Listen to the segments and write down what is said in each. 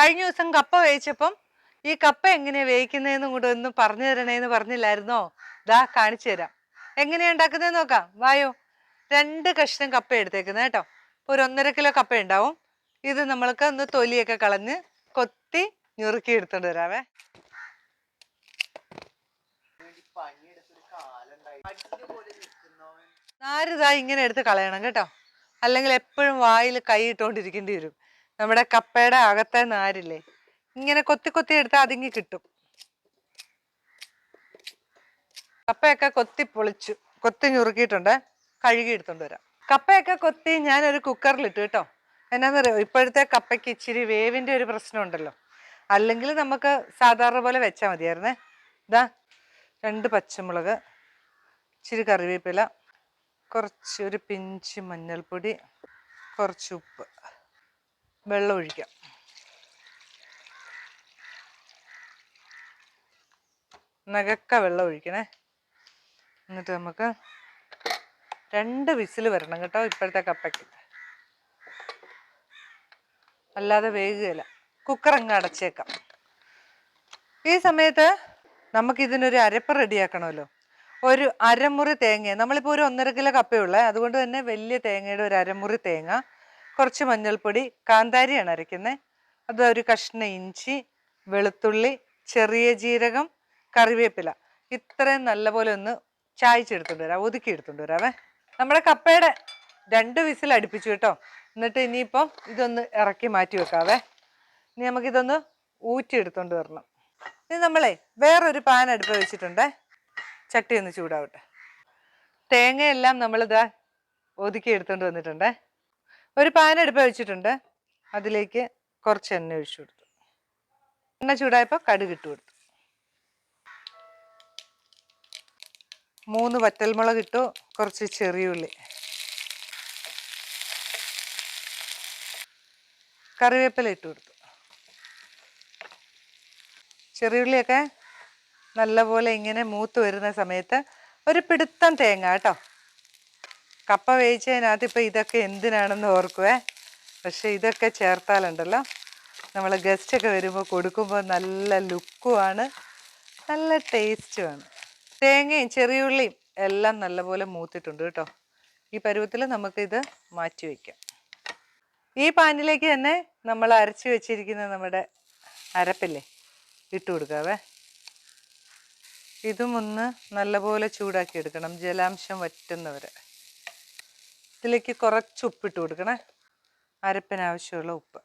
കഴിഞ്ഞ ദിവസം കപ്പ വേവിച്ചപ്പം ഈ കപ്പ എങ്ങനെയാ വേവിക്കുന്നതെന്നും കൂടെ ഒന്ന് പറഞ്ഞു തരണേന്ന് പറഞ്ഞില്ലായിരുന്നോ? ദാ കാണിച്ചു തരാം. എങ്ങനെയാ ഉണ്ടാക്കുന്നത് നോക്കാം. വായോ. രണ്ട് കഷ്ണം കപ്പ എടുത്തേക്കുന്നത് കേട്ടോ. ഒരു ഒന്നര കിലോ കപ്പ ഉണ്ടാവും. ഇത് നമ്മൾക്ക് ഒന്ന് തൊലിയൊക്കെ കളഞ്ഞ് കൊത്തി ഞുറുക്കി എടുത്തോണ്ട് വരാവേ. നാരിതാ ഇങ്ങനെ എടുത്ത് കളയണം കേട്ടോ. അല്ലെങ്കിൽ എപ്പോഴും വായിൽ കൈ ഇട്ടുകൊണ്ടിരിക്കേണ്ടി വരും. നമ്മുടെ കപ്പയുടെ അകത്തെ നാരില്ലേ? ഇങ്ങനെ കൊത്തി കൊത്തി എടുത്താൽ അതിങ്ങി കിട്ടും. കപ്പയൊക്കെ കൊത്തി പൊളിച്ചു. കൊത്തി ഞുറുക്കിയിട്ടുണ്ട്. കഴുകി എടുത്തോണ്ട് വരാം. കപ്പയൊക്കെ കൊത്തി ഞാനൊരു കുക്കറിലിട്ടു കേട്ടോ. എന്നാന്നറിയോ? ഇപ്പോഴത്തെ കപ്പയ്ക്ക് ഇച്ചിരി വേവിന്റെ ഒരു പ്രശ്നം ഉണ്ടല്ലോ അല്ലെങ്കിൽ നമുക്ക് സാധാരണ പോലെ വെച്ചാൽ മതിയായിരുന്നേ. ഇതാ രണ്ട് പച്ചമുളക് ഇച്ചിരി കറിവേപ്പില കുറച്ച് ഒരു പിഞ്ച് മഞ്ഞൾപ്പൊടി കുറച്ച് ഉപ്പ്. വെള്ളം ഒഴിക്കാം നകക്ക വെള്ളം ഒഴിക്കണേ എന്നിട്ട് നമുക്ക് രണ്ട് വിസിൽ വരണം കേട്ടോ ഇപ്പോഴത്തെ കപ്പയ്ക്ക്. അല്ലാതെ വേകുകയില്ല കുക്കർ അങ്ങ് അടച്ചേക്കാം. ഈ സമയത്ത് നമുക്കിതിനൊരു അരപ്പ് റെഡിയാക്കണമല്ലോ. ഒരു അരമുറി തേങ്ങ. നമ്മളിപ്പോൾ ഒരു ഒന്നര കിലോ കപ്പയുള്ളേ. അതുകൊണ്ട് തന്നെ വലിയ തേങ്ങയുടെ ഒരു അരമുറി തേങ്ങ. കുറച്ച് മഞ്ഞൾപ്പൊടി കാന്താരിയാണ് അരയ്ക്കുന്നത് അത് ഒരു കഷ്ണം ഇഞ്ചി വെളുത്തുള്ളി ചെറിയ ജീരകം കറിവേപ്പില. ഇത്രയും നല്ലപോലെ ഒന്ന് ചായച്ചെടുത്തോണ്ട് വരാം ഒതുക്കി എടുത്തോണ്ട് വരാവേ. നമ്മുടെ കപ്പയുടെ രണ്ട് വിസിൽ അടുപ്പിച്ചു കേട്ടോ. എന്നിട്ട് ഇനിയിപ്പം ഇതൊന്ന് ഇറക്കി മാറ്റി വെക്കാവേ. ഇനി നമുക്കിതൊന്ന് ഊറ്റിയെടുത്തോണ്ട് വരണം. ഇനി നമ്മളെ വേറൊരു പാൻ അടുപ്പ് വെച്ചിട്ടുണ്ടേ. ചട്ടി ഒന്ന് ചൂടാവട്ടെ. തേങ്ങയെല്ലാം നമ്മളിതാ ഒതുക്കി എടുത്തോണ്ട് വന്നിട്ടുണ്ടേ. ഒരു പാൻ അടുപ്പ് വെച്ചിട്ടുണ്ട്. അതിലേക്ക് കുറച്ച് എണ്ണ ഒഴിച്ചു കൊടുത്തു. എണ്ണ ചൂടായപ്പോൾ കടുക് ഇട്ട് കൊടുത്തു. മൂന്ന് വറ്റൽമുളക് ഇട്ടു. കുറച്ച് ചെറിയുള്ളി കറിവേപ്പില ഇട്ട് കൊടുത്തു. ചെറിയുള്ളിയൊക്കെ നല്ലപോലെ ഇങ്ങനെ മൂത്ത് വരുന്ന സമയത്ത് ഒരു പിടുത്തം തേങ്ങ കേട്ടോ. കപ്പ വേവിച്ചതിനകത്ത് ഇപ്പം ഇതൊക്കെ എന്തിനാണെന്ന് ഓർക്കുവേ? പക്ഷേ ഇതൊക്കെ ചേർത്താലുണ്ടല്ലോ. നമ്മൾ ഗസ്റ്റൊക്കെ വരുമ്പോൾ കൊടുക്കുമ്പോൾ നല്ല ലുക്കുമാണ് നല്ല ടേസ്റ്റുമാണ്. തേങ്ങയും ചെറിയുള്ളിയും എല്ലാം നല്ലപോലെ മൂത്തിട്ടുണ്ട് കേട്ടോ. ഈ പരുവത്തിൽ നമുക്കിത് മാറ്റി വയ്ക്കാം ഈ പാനിലേക്ക് തന്നെ നമ്മൾ അരച്ച് വെച്ചിരിക്കുന്ന നമ്മുടെ അരപ്പില്ലേ ഇട്ട് കൊടുക്കാവേ. ഇതും ഒന്ന് നല്ലപോലെ ചൂടാക്കി എടുക്കണം. ജലാംശം വറ്റുന്നവരെ. ഇതിലേക്ക് കുറച്ച് ഉപ്പിട്ട് കൊടുക്കണേ. അരപ്പിനാവശ്യമുള്ള ഉപ്പ്.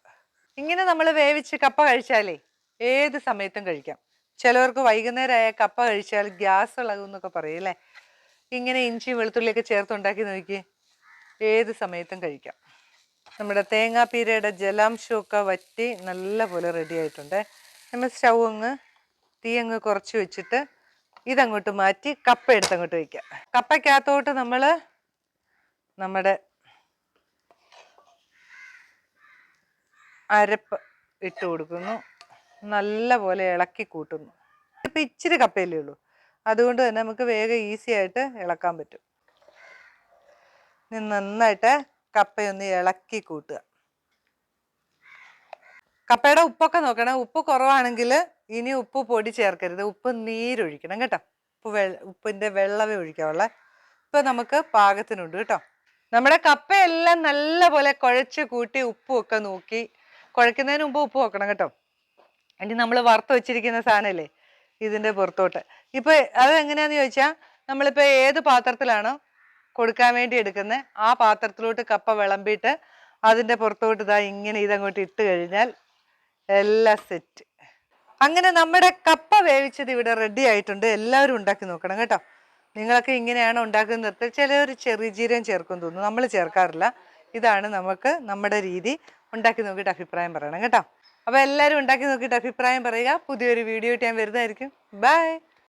ഇങ്ങനെ നമ്മൾ വേവിച്ച് കപ്പ കഴിച്ചാലേ ഏത് സമയത്തും കഴിക്കാം. ചിലവർക്ക് വൈകുന്നേരമായ കപ്പ കഴിച്ചാൽ ഗ്യാസ് ഇളകും എന്നൊക്കെ പറയൂലേ ഇങ്ങനെ ഇഞ്ചി വെളുത്തുള്ളിയൊക്കെ ചേർത്തുണ്ടാക്കി നോക്കി ഏത് സമയത്തും കഴിക്കാം. നമ്മുടെ തേങ്ങാപ്പീരയുടെ ജലാംശമൊക്കെ വറ്റി നല്ലപോലെ റെഡി ആയിട്ടുണ്ട്. നമ്മൾ സ്റ്റൗ അങ്ങ് തീ അങ്ങ് കുറച്ച് വെച്ചിട്ട് ഇതങ്ങോട്ട് മാറ്റി കപ്പ എടുത്തങ്ങോട്ട് വയ്ക്കാം കപ്പയ്ക്കകത്തോട്ട് നമ്മൾ നമ്മുടെ അരപ്പ് ഇട്ട് കൊടുക്കുന്നു. നല്ല പോലെ ഇളക്കി കൂട്ടുന്നു. ഇപ്പം ഇച്ചിരി കപ്പയല്ലേ ഉള്ളൂ. അതുകൊണ്ട് തന്നെ നമുക്ക് വേഗം ഈസി ആയിട്ട് ഇളക്കാൻ പറ്റും. ഇനി നന്നായിട്ട് കപ്പയൊന്ന് ഇളക്കി കൂട്ടുക. കപ്പയുടെ ഉപ്പൊക്കെ നോക്കണേ. ഉപ്പ് കുറവാണെങ്കിൽ ഇനി ഉപ്പ് പൊടി ചേർക്കരുത്. ഉപ്പ് നീരൊഴിക്കണം കേട്ടോ. ഉപ്പ് വെ ഉപ്പിന്റെ വെള്ളമേ ഒഴിക്കാവുള്ളേ. ഇപ്പം നമുക്ക് പാകത്തിനുണ്ട് കേട്ടോ. നമ്മുടെ കപ്പയെല്ലാം നല്ലപോലെ കുഴച്ച് കൂട്ടി ഉപ്പും ഒക്കെ നോക്കി. കുഴക്കുന്നതിന് മുമ്പ് ഉപ്പ് നോക്കണം കേട്ടോ. ഇനി നമ്മൾ വറുത്ത് വെച്ചിരിക്കുന്ന സാധനമല്ലേ ഇതിന്റെ പുറത്തോട്ട്. ഇപ്പോൾ അത് എങ്ങനെയാന്ന് ചോദിച്ചാൽ നമ്മളിപ്പോൾ ഏത് പാത്രത്തിലാണോ കൊടുക്കാൻ വേണ്ടി എടുക്കുന്നത് ആ പാത്രത്തിലോട്ട് കപ്പ വിളമ്പിയിട്ട് അതിന്റെ പുറത്തോട്ട് ഇതാ ഇങ്ങനെ ഇതങ്ങോട്ട് ഇട്ട് കഴിഞ്ഞാൽ എല്ലാം സെറ്റ് അങ്ങനെ നമ്മുടെ കപ്പ വേവിച്ചത് ഇവിടെ റെഡി ആയിട്ടുണ്ട്. എല്ലാവരും ഉണ്ടാക്കി നോക്കണം കേട്ടോ. നിങ്ങളൊക്കെ ഇങ്ങനെയാണ് ഉണ്ടാക്കുന്നത് ചിലർ ചെറിയ ജീരകം ചേർക്കും തോന്നുന്നു. നമ്മൾ ചേർക്കാറില്ല. ഇതാണ് നമുക്ക് നമ്മുടെ രീതി. ഉണ്ടാക്കി നോക്കിയിട്ട് അഭിപ്രായം പറയണം കേട്ടോ. അപ്പോൾ എല്ലാവരും ഉണ്ടാക്കി നോക്കിയിട്ട് അഭിപ്രായം പറയുക. പുതിയൊരു വീഡിയോ ആയിട്ട് ഞാൻ വരുന്നതായിരിക്കും. ബൈ